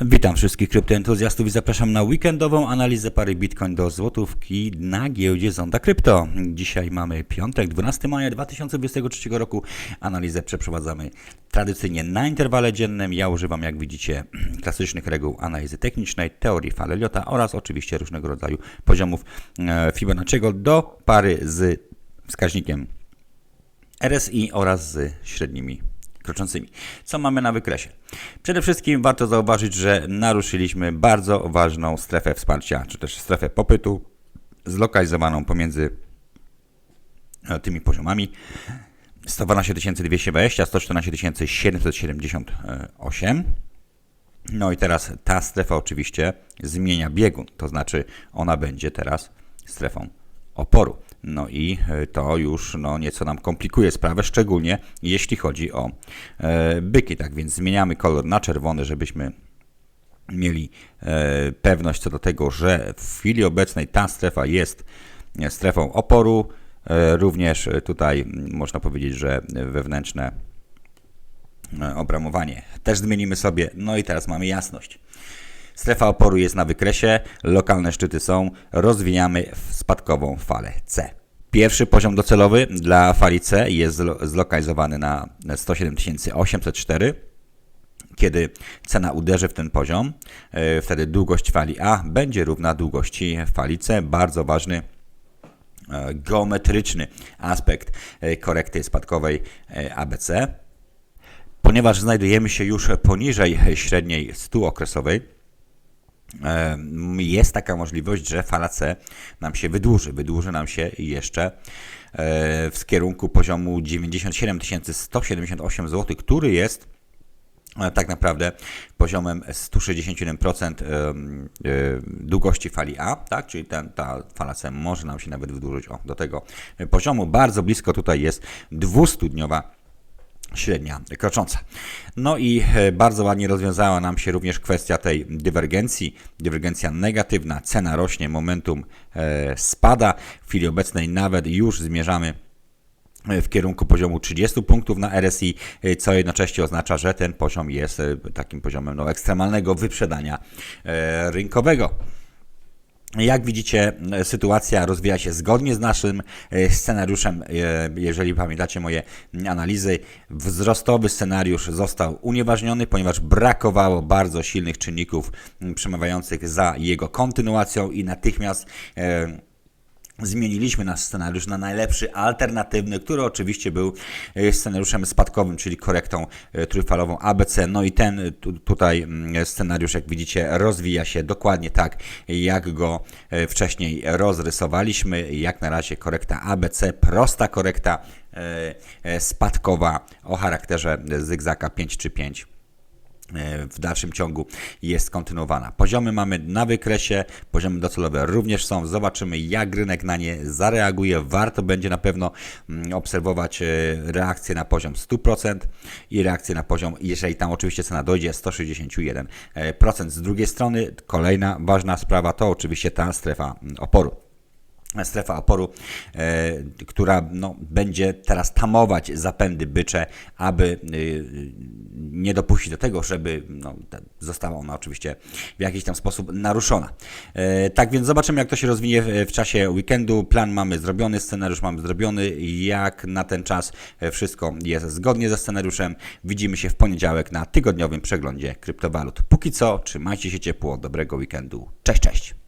Witam wszystkich kryptoentuzjastów i zapraszam na weekendową analizę pary Bitcoin do złotówki na giełdzie Zonda Krypto. Dzisiaj mamy piątek, 12 maja 2023 roku. Analizę przeprowadzamy tradycyjnie na interwale dziennym. Ja używam, jak widzicie, klasycznych reguł analizy technicznej, teorii Faleliota oraz oczywiście różnego rodzaju poziomów e, Fibonacciego do pary z wskaźnikiem RSI oraz z średnimi kroczącymi. Co mamy na wykresie? Przede wszystkim warto zauważyć, że naruszyliśmy bardzo ważną strefę wsparcia, czy też strefę popytu, zlokalizowaną pomiędzy e, tymi poziomami 112 220, 114 778. No i teraz ta strefa oczywiście zmienia biegun, to znaczy ona będzie teraz strefą oporu. No i e, to już no, nieco nam komplikuje sprawę, szczególnie jeśli chodzi o e, byki. Tak więc zmieniamy kolor na czerwony, żebyśmy mieli e, pewność co do tego, że w chwili obecnej ta strefa jest strefą oporu. Również tutaj można powiedzieć, że wewnętrzne obramowanie też zmienimy sobie. No i teraz mamy jasność. Strefa oporu jest na wykresie, lokalne szczyty są, rozwijamy spadkową falę C. Pierwszy poziom docelowy dla fali C jest zlo- zlokalizowany na 107 804. Kiedy cena uderzy w ten poziom, e, wtedy długość fali A będzie równa długości fali C. Bardzo ważny e, geometryczny aspekt e, korekty spadkowej ABC. Ponieważ znajdujemy się już poniżej średniej 100 okresowej, jest taka możliwość, że fala C nam się wydłuży. Wydłuży nam się jeszcze e, w kierunku poziomu 97 178 zł, który jest e, tak naprawdę poziomem 167% em, e, długości fali A, tak? czyli ten, ta fala C może nam się nawet wydłużyć o, do tego poziomu. Bardzo blisko tutaj jest 200-dniowa średnia krocząca. No i e, bardzo ładnie rozwiązała nam się również kwestia tej dywergencji. Dywergencja negatywna, cena rośnie, momentum e, spada. W chwili obecnej nawet już zmierzamy e, w kierunku poziomu 30 punktów na RSI, co jednocześnie oznacza, że ten poziom jest takim poziomem no, ekstremalnego wyprzedania rynkowego. Jak widzicie, sytuacja rozwija się zgodnie z naszym e, scenariuszem. E, Jeżeli pamiętacie moje analizy, wzrostowy scenariusz został unieważniony, ponieważ brakowało bardzo silnych czynników przemawiających za jego kontynuacją i natychmiast e, Zmieniliśmy nasz scenariusz na najlepszy, alternatywny, który oczywiście był e, scenariuszem spadkowym, czyli korektą e, trójfalową ABC. No i ten e, tu, tutaj mm, scenariusz, jak widzicie, rozwija się dokładnie tak, jak go wcześniej rozrysowaliśmy. Jak na razie korekta ABC, prosta korekta spadkowa o charakterze zygzaka 5 czy 5 w dalszym ciągu jest kontynuowana. Poziomy mamy na wykresie, poziomy docelowe również są. Zobaczymy, jak rynek na nie zareaguje. Warto będzie na pewno mm, obserwować e, reakcję na poziom 100% i reakcję na poziom, jeżeli tam oczywiście cena dojdzie, 161%. Z drugiej strony, kolejna ważna sprawa to oczywiście ta strefa mm, oporu strefa oporu, e, która no, będzie teraz tamować zapędy bycze, aby y, nie dopuścić do tego, żeby no, ta- została ona oczywiście w jakiś tam sposób naruszona. E, tak więc zobaczymy, jak to się rozwinie w, w czasie weekendu. Plan mamy zrobiony, scenariusz mamy zrobiony. Jak na ten czas e, wszystko jest zgodnie ze scenariuszem, widzimy się w poniedziałek na tygodniowym przeglądzie kryptowalut. Póki co, trzymajcie się ciepło, dobrego weekendu. Cześć, cześć!